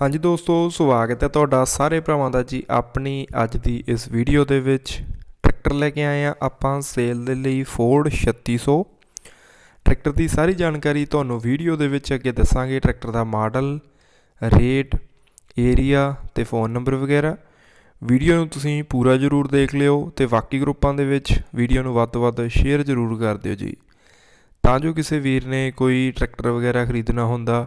ਹਾਂਜੀ ਦੋਸਤੋ, ਸਵਾਗਤ ਹੈ ਤੁਹਾਡਾ ਸਾਰੇ ਭਰਾਵਾਂ ਦਾ ਜੀ ਆਪਣੀ ਅੱਜ ਦੀ ਇਸ ਵੀਡੀਓ ਦੇ ਵਿੱਚ। ਟਰੈਕਟਰ ਲੈ ਕੇ ਆਏ ਆ ਆਪਾਂ ਸੇਲ ਦੇ ਲਈ ਫੋਰਡ 3600 ਟਰੈਕਟਰ ਦੀ ਸਾਰੀ ਜਾਣਕਾਰੀ ਤੁਹਾਨੂੰ ਵੀਡੀਓ ਦੇ ਵਿੱਚ ਅੱਗੇ ਦੱਸਾਂਗੇ। ਟਰੈਕਟਰ ਦਾ ਮਾਡਲ, ਰੇਟ ਏਰੀਆ ਤੇ ਫੋਨ ਨੰਬਰ ਵਗੈਰਾ। ਵੀਡੀਓ ਨੂੰ ਤੁਸੀਂ ਪੂਰਾ ਜ਼ਰੂਰ ਦੇਖ ਲਿਓ ਤੇ ਬਾਕੀ ਗਰੁੱਪਾਂ ਦੇ ਵਿੱਚ ਵੀਡੀਓ ਨੂੰ ਵੱਧ ਤੋਂ ਵੱਧ ਸ਼ੇਅਰ ਜ਼ਰੂਰ ਕਰ ਦਿਓ ਜੀ। ਤਾਂ ਜੋ ਕਿਸੇ ਵੀਰ ਨੇ ਕੋਈ ਟਰੈਕਟਰ ਵਗੈਰਾ ਖਰੀਦਣਾ ਹੁੰਦਾ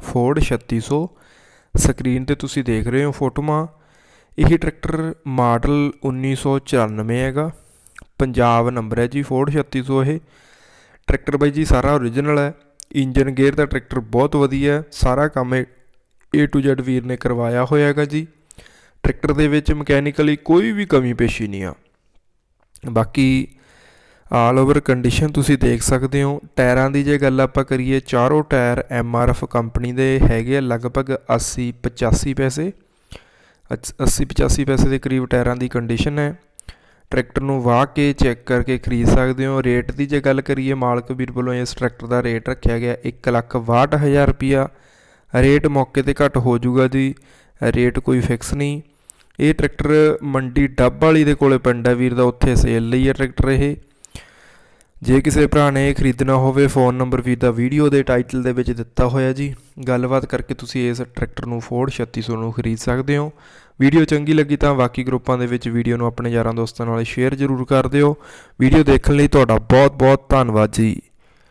ਫੋਰਡ 3600 ਸਕਰੀਨ ਤੇ ਤੁਸੀਂ ਦੇਖ ਰਹੇ ਹੋ ਫੋਟੋਆਂ। ਇਹ ਟਰੈਕਟਰ ਮਾਡਲ 1994 ਹੈਗਾ। ਪੰਜਾਬ ਨੰਬਰ ਹੈ ਜੀ ਫੋਰਡ 3600 ਇਹ। ਟਰੈਕਟਰ ਬਾਈ ਜੀ ਸਾਰਾ ਓਰੀਜਨਲ ਹੈ। ਇੰਜਨ ਗੇਅਰ ਦਾ ਟਰੈਕਟਰ ਬਹੁਤ ਵਧੀਆ ਹੈ। ਸਾਰਾ ਕੰਮ A to Z ਵੀਰ ਨੇ ਕਰਵਾਇਆ ਹੋਇਆ ਹੈਗਾ ਜੀ। ਟਰੈਕਟਰ ਦੇ ਵਿੱਚ ਮਕੈਨੀਕਲੀ ਕੋਈ ਵੀ ਕਮੀ ਪੇਸ਼ੀ ਨਹੀਂ ਆ। ਬਾਕੀ ਆਲ ਓਵਰ ਕੰਡੀਸ਼ਨ ਤੁਸੀਂ ਦੇਖ ਸਕਦੇ ਹੋ। ਟਾਇਰਾਂ ਦੀ ਜੇ ਗੱਲ ਆਪਾਂ ਕਰੀਏ, ਚਾਰੋਂ ਟਾਇਰ ਐਫ ਕੰਪਨੀ ਦੇ ਹੈਗੇ ਆ, ਲਗਭਗ 80 85 ਪੈਸੇ। 80 85 ਪੈਸੇ ਦੇ ਕਰੀਬ ਟਾਇਰਾਂ ਦੀ ਕੰਡੀਸ਼ਨ ਹੈ। ਟਰੈਕਟਰ ਨੂੰ ਵਾਹ ਕੇ ਚੈੱਕ ਕਰਕੇ ਖਰੀਦ ਸਕਦੇ ਹੋ। ਰੇਟ ਦੀ ਜੇ ਗੱਲ ਕਰੀਏ, ਮਾਲਕ ਵੀਰ ਵੱਲੋਂ ਇਸ ਟਰੈਕਟਰ ਦਾ ਰੇਟ ਰੱਖਿਆ ਗਿਆ 162000 ਰੁਪਿਆ ਰੇਟ ਮੌਕੇ ਤੇ ਘੱਟ ਹੋ ਜਾਊਗਾ ਜੀ। ਰੇਟ ਕੋਈ ਫਿਕਸ ਨਹੀਂ। ਇਹ ਟਰੈਕਟਰ ਮੰਡੀ ਡੱਬ ਵਾਲੀ ਦੇ ਕੋਲੇ ਪਿੰਡ ਹੈ ਵੀਰ ਦਾ, ਉੱਥੇ ਸੇਲ ਲਈ ਹੈ ਟਰੈਕਟਰ ਇਹ। ਜੇ ਕਿਸੇ ਭਰਾ ਨੇ ਇਹ ਖਰੀਦਣਾ ਹੋਵੇ ਫੋਨ ਨੰਬਰ ਵੀਰ ਦਾ ਵੀਡੀਓ ਦੇ ਟਾਈਟਲ ਦੇ ਵਿੱਚ ਦਿੱਤਾ ਹੋਇਆ ਜੀ। ਗੱਲਬਾਤ ਕਰਕੇ ਤੁਸੀਂ ਇਸ ਟਰੈਕਟਰ ਨੂੰ ਫੋਰਡ 3600 ਨੂੰ ਖਰੀਦ ਸਕਦੇ ਹੋ। ਵੀਡੀਓ ਚੰਗੀ ਲੱਗੀ ਤਾਂ ਬਾਕੀ ਗਰੁੱਪਾਂ ਦੇ ਵਿੱਚ ਵੀਡੀਓ ਨੂੰ ਆਪਣੇ ਯਾਰਾਂ ਦੋਸਤਾਂ ਨਾਲ ਸ਼ੇਅਰ ਜ਼ਰੂਰ ਕਰ ਦਿਓ। ਵੀਡੀਓ ਦੇਖਣ ਲਈ ਤੁਹਾਡਾ ਬਹੁਤ ਬਹੁਤ ਧੰਨਵਾਦ ਜੀ।